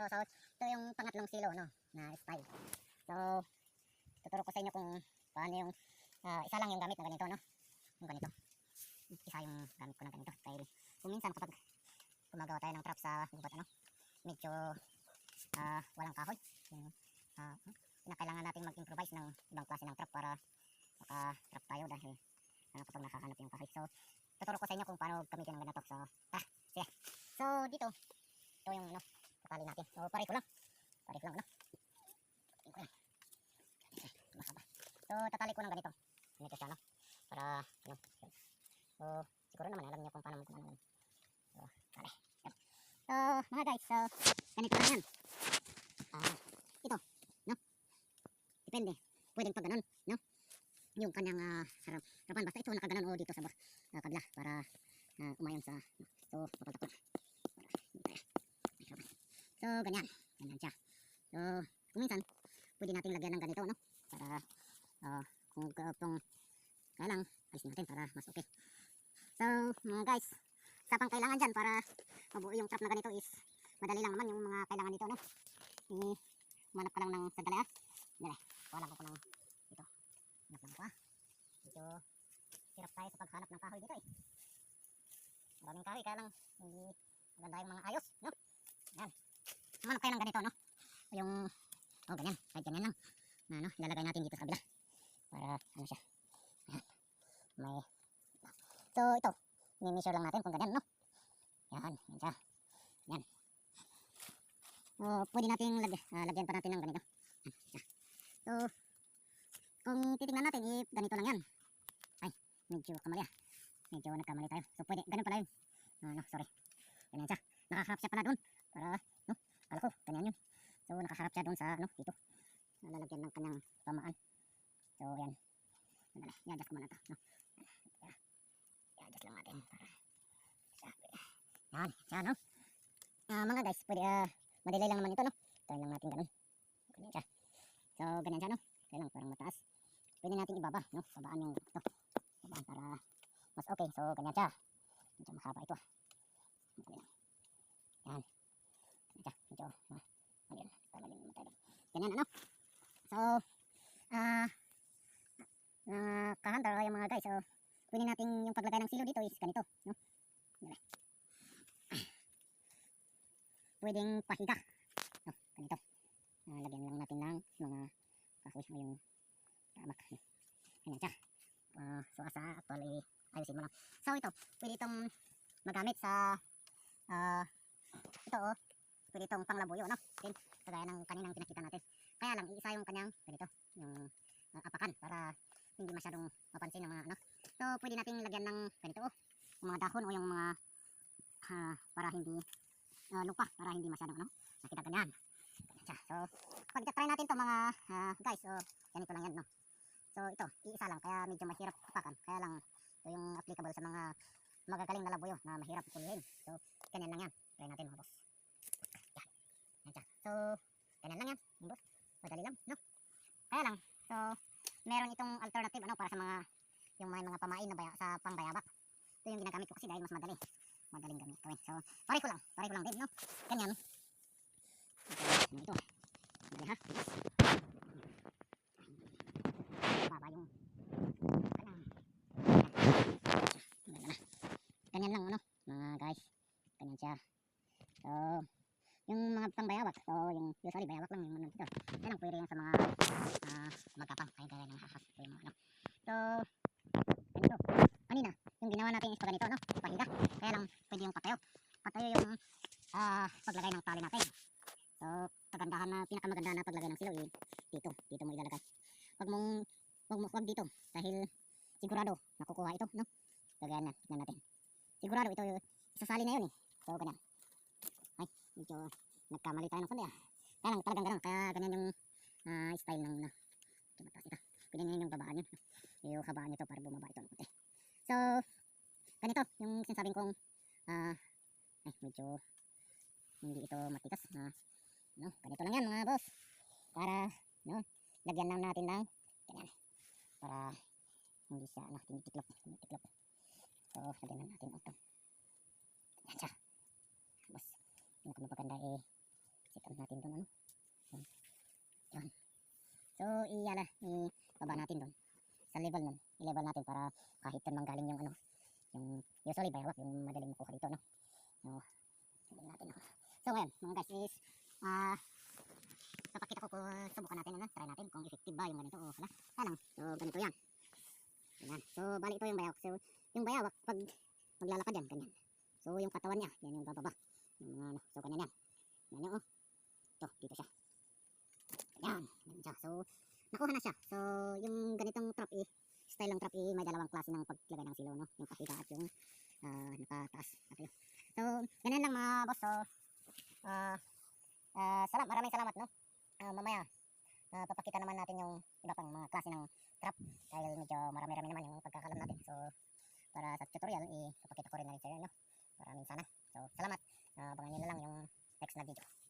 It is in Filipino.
oh, so ito yung pangatlong silo no, na style. So, tuturo ko sa inyo kung paano yung ah, isa lang yung gamit na ganito no. Yung ganito. Isa yung gamit ko na ganito. Dahil kung minsan kapag gumagawa tayo ng trap sa gubat ano, medyo ah, walang kahoy. Yung, ah, na kailangan nating mag-improvise ng ibang klase ng trap para maka-trap tayo dahil ano kapag nakahanap yung kahoy. So, tuturo ko sa inyo kung paano gamitin ang ganito. So, tara, sige. So, dito, ito yung ano, tatali natin. So, pare ko lang. Pare ko lang, ano. So, tatali ko ng ganito. Ganito siya, no? Para, ano. So, siguro naman, alam niyo kung paano ano yun. So, tali. So, mga guys, so, ganito lang yan. Ah, ito, no? Depende. Pwedeng pag ganun, no? Yung kanyang uh, harap, harapan. Basta ito nakaganon o dito sa uh, kabila para uh, umayon sa? So, papaltakot. Para, hindi tayo. May harapan. So, ganyan. Ganyan siya. So, kung minsan, pwede nating lagyan ng ganito, no? Para, uh, kung kung kaya lang, alisin natin para mas okay. So, mga guys, sa pang kailangan dyan para mabuo yung trap na ganito is madali lang naman yung mga kailangan dito, no? Eh, manap ka lang ng sandali, ah. Dali, wala ko ko ng dito. Hanap lang ko, ah. Medyo hirap tayo sa paghanap ng kahoy dito, eh. Maraming kahoy, kaya lang hindi maganda yung mga ayos, no? Yan. Manap tayo ng ganito, no? Yung, oh, ganyan, kahit ganyan lang. Na, ano, ilalagay natin dito sa kabila. Para, ano siya. Ayan. May, so, ito, i-measure lang natin kung ganyan, no? Yan, yan siya. Yan. So, pwede nating lag ah, lagyan pa natin ng ganito. So, kung titingnan natin, eh, ganito lang yan. Ay, medyo kamali ah. Medyo nagkamali tayo. So, pwede, ganun pala yun. Ah, no, sorry. Ganyan siya. Nakaharap siya pala doon. Para, kala ko, ganyan yun. So, nakaharap siya doon sa, ano, dito. Nalalagyan ng kanyang pamaan. So, yan. Madali. I-adjust ko muna ito. No? I-adjust lang natin. Para. Yan. Siya, no? Ah, mga guys, pwede, ah, madali lang naman ito, no? Try lang natin ganun. Ganyan siya. So, ganyan siya, no? Kaya lang, parang mataas. Pwede natin ibaba, no? Babaan yung, ito. Babaan para mas okay. So, ganyan siya. Medyo mahaba ito. Madali lang. Yan. Medyo, ah, ayun. Talagang naman tayo. Ganyan, ano? So, ah, uh, kahunter o yung mga guys, so, pwede natin yung paglagay ng silo dito is ganito, no? Dali. Pwedeng pahiga. No, ganito. Uh, lagyan lang natin ng mga kahoy o yung tamak. Ganyan siya. Uh, so, asa actually, ayusin mo lang. So, ito, pwede itong magamit sa, uh, ito oh, pwede itong panglabuyo, no? Din, kagaya ng kaninang pinakita natin. Kaya lang, iisa yung kanyang, ganito, yung uh, apakan para hindi masyadong mapansin ng mga ano. So, pwede nating lagyan ng ganito oh, yung mga dahon o yung mga ah, para hindi ah, lupa, para hindi masyadong ano, nakita ganyan. So, pag try natin to mga ah, guys, so, ganito lang yan, no. So, ito, iisa lang, kaya medyo mahirap apakan. Kaya lang, ito yung applicable sa mga magagaling na labuyo na mahirap puluhin. So, ganyan lang yan. Try natin mga boss. Yan. Yan siya. So, ganyan lang yan, mga boss. Madali lang, no? Kaya lang, so, meron itong alternative ano para sa mga yung may mga pamain na baya, sa pangbayabak. Ito yung ginagamit ko kasi dahil mas madali. Madaling gamit gawin. So, pare ko lang. Pare ko lang din, no? Ganyan. Ito, ito. Hindi ha? Baba yung. Ganyan. Ganyan lang, ano? Mga guys. Ganyan siya. So, yung mga pangbayabak. So, yung usually bayabak lang yung ano dito. Kaya lang pwede yan sa mga ah magkapang kaya gaya ng hakas o yung mga ano. So, ganito. Kanina, yung ginawa natin is ganito, no? Pahiga. Kaya lang, pwede yung patayo. Patayo yung ah paglagay ng tali natin. So, kagandahan na, pinakamaganda na paglagay ng silo, eh, dito, dito mo ilalagay. Wag mong, wag mo, wag dito. Dahil, sigurado, nakukuha ito, no? Gagaya na, tignan natin. Sigurado, ito, isasali na yun, eh. So, ganyan. Medyo, nagkamali tayo ng kundi, ah. Kaya lang, talagang ganun. Kaya ganyan yung ah, style ng, ano, tumataas ito. Ganyan yung babaan yun. Yung habaan nito para bumaba ito ng konti. So, ganito yung sinasabing kong ah, ay medyo hindi ito matikas na no, ganito lang yan mga boss. Para no, lagyan lang natin ng ganyan. Para hindi siya ano, tinitiklop, tinitiklop. So, lagyan lang natin ito. Ganyan siya. Kung magpaganda eh, si Itan natin doon, ano? Yan. Yan. So, iyala, ibaba natin doon. Sa level nun, i-level natin para kahit doon manggaling yung ano, yung usually bayawak, yung madaling makuha dito, no? So, tingnan natin, no? So, ngayon, mga guys, is, ah, papakita ko kung subukan natin, ano, try natin kung effective ba yung ganito o wala. Ano, so, ganito yan. Yan. So, bali ito yung bayawak. So, yung bayawak, pag maglalakad yan, ganyan. So, yung katawan niya, yan yung bababa. Yung ano, so, ganyan yan. Yan yung, oh. Ito, dito siya. Yan, ganyan siya. So, nakuha na siya. So, yung ganitong trap, eh, style ng trap, eh, may dalawang klase ng paglagay ng silo, no? Yung pahiga at yung ah, nakataas. At. So, ganyan lang mga boss. So, ah, ah, salam, maraming salamat, no? Ah, mamaya, ah, papakita naman natin yung iba pang mga klase ng trap dahil medyo marami-rami naman yung pagkakalam natin. So, para sa tutorial, ipapakita ko rin na rin sa no? Maraming sana. So, salamat. Ah, abangan nyo na lang yung next na video.